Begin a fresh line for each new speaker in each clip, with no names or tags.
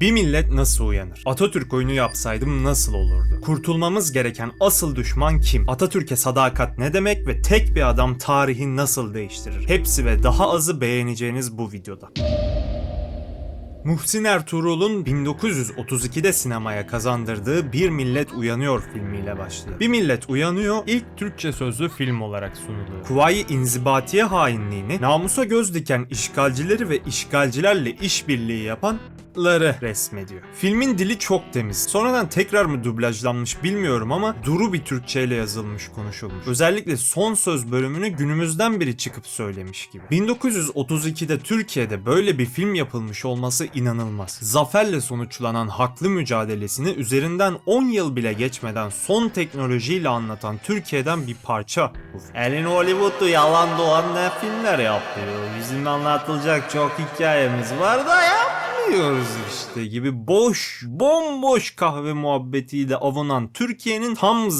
Bir millet nasıl uyanır? Atatürk oyunu yapsaydım nasıl olurdu? Kurtulmamız gereken asıl düşman kim? Atatürk'e sadakat ne demek ve tek bir adam tarihi nasıl değiştirir? Hepsi ve daha azı beğeneceğiniz bu videoda. Muhsin Ertuğrul'un 1932'de sinemaya kazandırdığı Bir Millet Uyanıyor filmiyle başlıyor. Bir Millet Uyanıyor ilk Türkçe sözlü film olarak sunuluyor. Kuvayi İnzibatiye hainliğini, namusa göz diken işgalcileri ve işgalcilerle işbirliği yapan ları resmediyor. Filmin dili çok temiz. Sonradan tekrar mı dublajlanmış bilmiyorum ama duru bir Türkçeyle yazılmış konuşulmuş. Özellikle son söz bölümünü günümüzden biri çıkıp söylemiş gibi. 1932'de Türkiye'de böyle bir film yapılmış olması inanılmaz. Zaferle sonuçlanan haklı mücadelesini üzerinden 10 yıl bile geçmeden son teknolojiyle anlatan Türkiye'den bir parça. Elin Hollywood'u yalan doğan ne filmler yapıyor. Bizim anlatılacak çok hikayemiz var da ya yapmıyoruz işte gibi boş, bomboş kahve muhabbetiyle avunan Türkiye'nin tam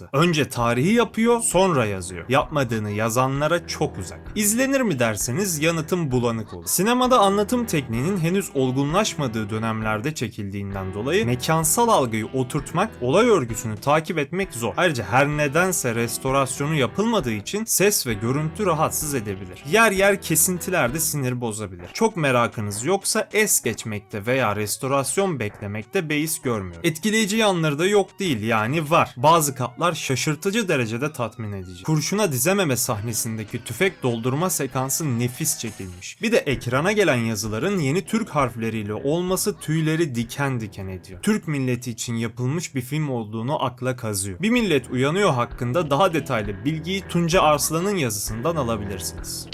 zıttı. Önce tarihi yapıyor, sonra yazıyor. Yapmadığını yazanlara çok uzak. İzlenir mi derseniz yanıtım bulanık olur. Sinemada anlatım tekniğinin henüz olgunlaşmadığı dönemlerde çekildiğinden dolayı mekansal algıyı oturtmak, olay örgüsünü takip etmek zor. Ayrıca her nedense restorasyonu yapılmadığı için ses ve görüntü rahatsız edebilir. Yer yer kesintiler de sinir bozabilir. Çok merakınız yoksa es geçmekte veya restorasyon beklemekte beis görmüyor. Etkileyici yanları da yok değil yani var. Bazı katlar şaşırtıcı derecede tatmin edici. Kurşuna dizememe sahnesindeki tüfek doldurma sekansı nefis çekilmiş. Bir de ekrana gelen yazıların yeni Türk harfleriyle olması tüyleri diken diken ediyor. Türk milleti için yapılmış bir film olduğunu akla kazıyor. Bir millet uyanıyor hakkında daha detaylı bilgiyi Tunca Arslan'ın yazısından alabilirsiniz.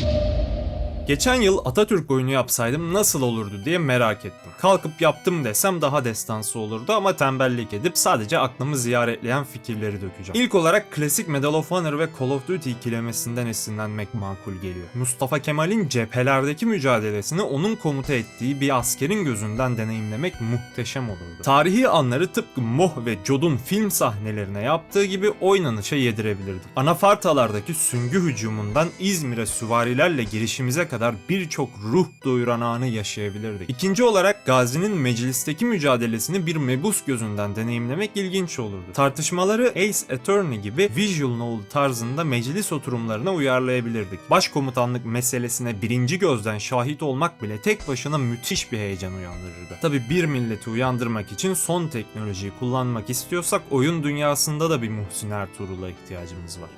Geçen yıl Atatürk oyunu yapsaydım nasıl olurdu diye merak ettim. Kalkıp yaptım desem daha destansı olurdu ama tembellik edip sadece aklımı ziyaretleyen fikirleri dökeceğim. İlk olarak klasik Medal of Honor ve Call of Duty ikilemesinden esinlenmek makul geliyor. Mustafa Kemal'in cephelerdeki mücadelesini onun komuta ettiği bir askerin gözünden deneyimlemek muhteşem olurdu. Tarihi anları tıpkı Moh ve Jod'un film sahnelerine yaptığı gibi oynanışa yedirebilirdik. Anafartalardaki süngü hücumundan İzmir'e süvarilerle girişimize kadar birçok ruh doyuran anı yaşayabilirdik. İkinci olarak Gazi'nin meclisteki mücadelesini bir mebus gözünden deneyimlemek ilginç olurdu. Tartışmaları Ace Attorney gibi visual novel tarzında meclis oturumlarına uyarlayabilirdik. Başkomutanlık meselesine birinci gözden şahit olmak bile tek başına müthiş bir heyecan uyandırırdı. Tabi bir milleti uyandırmak için son teknolojiyi kullanmak istiyorsak oyun dünyasında da bir Muhsin Ertuğrul'a ihtiyacımız var.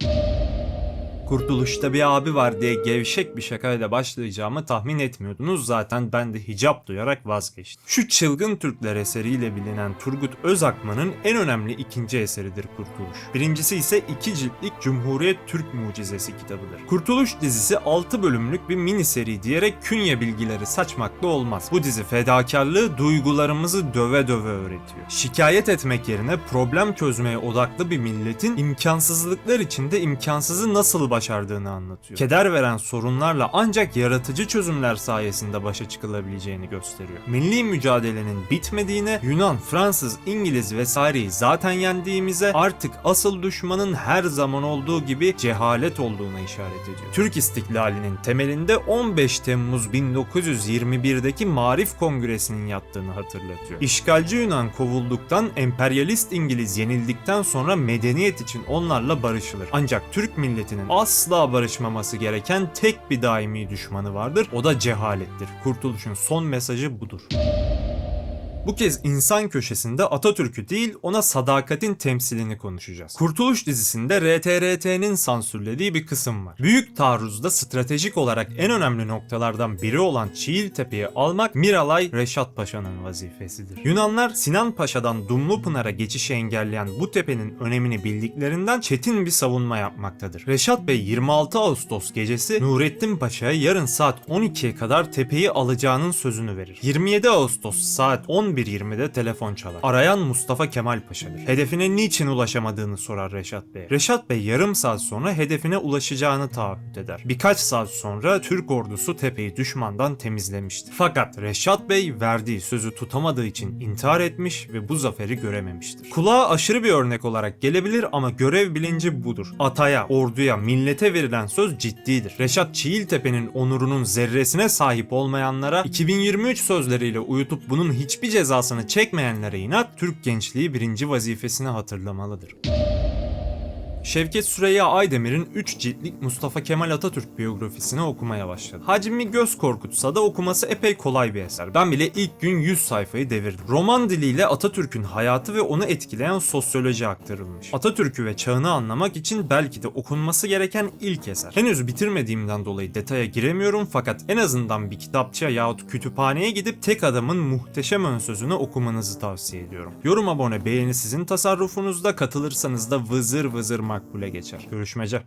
Kurtuluşta bir abi var diye gevşek bir şakayla başlayacağımı tahmin etmiyordunuz. Zaten ben de hicap duyarak vazgeçtim. Şu çılgın Türkler eseriyle bilinen Turgut Özakman'ın en önemli ikinci eseridir Kurtuluş. Birincisi ise iki ciltlik Cumhuriyet Türk Mucizesi kitabıdır. Kurtuluş dizisi 6 bölümlük bir mini seri diyerek künye bilgileri saçmakla olmaz. Bu dizi fedakarlığı duygularımızı döve döve öğretiyor. Şikayet etmek yerine problem çözmeye odaklı bir milletin imkansızlıklar içinde imkansızı nasıl başardığını anlatıyor. Keder veren sorunlarla ancak yaratıcı çözümler sayesinde başa çıkılabileceğini gösteriyor. Milli mücadelenin bitmediğine, Yunan, Fransız, İngiliz vesaireyi zaten yendiğimize artık asıl düşmanın her zaman olduğu gibi cehalet olduğuna işaret ediyor. Türk istiklalinin temelinde 15 Temmuz 1921'deki Marif Kongresi'nin yattığını hatırlatıyor. İşgalci Yunan kovulduktan, emperyalist İngiliz yenildikten sonra medeniyet için onlarla barışılır. Ancak Türk milletinin asla barışmaması gereken tek bir daimi düşmanı vardır. O da cehalettir. Kurtuluşun son mesajı budur. Bu kez insan köşesinde Atatürk'ü değil ona sadakatin temsilini konuşacağız. Kurtuluş dizisinde RTRT'nin sansürlediği bir kısım var. Büyük taarruzda stratejik olarak en önemli noktalardan biri olan Çiğiltepe'yi almak Miralay Reşat Paşa'nın vazifesidir. Yunanlar Sinan Paşa'dan Dumlupınar'a geçişi engelleyen bu tepenin önemini bildiklerinden çetin bir savunma yapmaktadır. Reşat Bey 26 Ağustos gecesi Nurettin Paşa'ya yarın saat 12'ye kadar tepeyi alacağının sözünü verir. 27 Ağustos saat 11.20'de telefon çalar. Arayan Mustafa Kemal Paşa'dır. Hedefine niçin ulaşamadığını sorar Reşat Bey. Reşat Bey yarım saat sonra hedefine ulaşacağını taahhüt eder. Birkaç saat sonra Türk ordusu tepeyi düşmandan temizlemiştir. Fakat Reşat Bey verdiği sözü tutamadığı için intihar etmiş ve bu zaferi görememiştir. Kulağa aşırı bir örnek olarak gelebilir ama görev bilinci budur. Ataya, orduya, millete verilen söz ciddidir. Reşat Çiğiltepe'nin onurunun zerresine sahip olmayanlara 2023 sözleriyle uyutup bunun hiçbir cezası cezasını çekmeyenlere inat, Türk gençliği birinci vazifesini hatırlamalıdır. Şevket Süreyya Aydemir'in 3 ciltlik Mustafa Kemal Atatürk biyografisini okumaya başladım. Hacmi göz korkutsa da okuması epey kolay bir eser. Ben bile ilk gün 100 sayfayı devirdim. Roman diliyle Atatürk'ün hayatı ve onu etkileyen sosyoloji aktarılmış. Atatürk'ü ve çağını anlamak için belki de okunması gereken ilk eser. Henüz bitirmediğimden dolayı detaya giremiyorum fakat en azından bir kitapçıya yahut kütüphaneye gidip tek adamın muhteşem ön sözünü okumanızı tavsiye ediyorum. Yorum abone beğeni sizin tasarrufunuzda katılırsanız da vızır vızır makbule geçer. Görüşmece.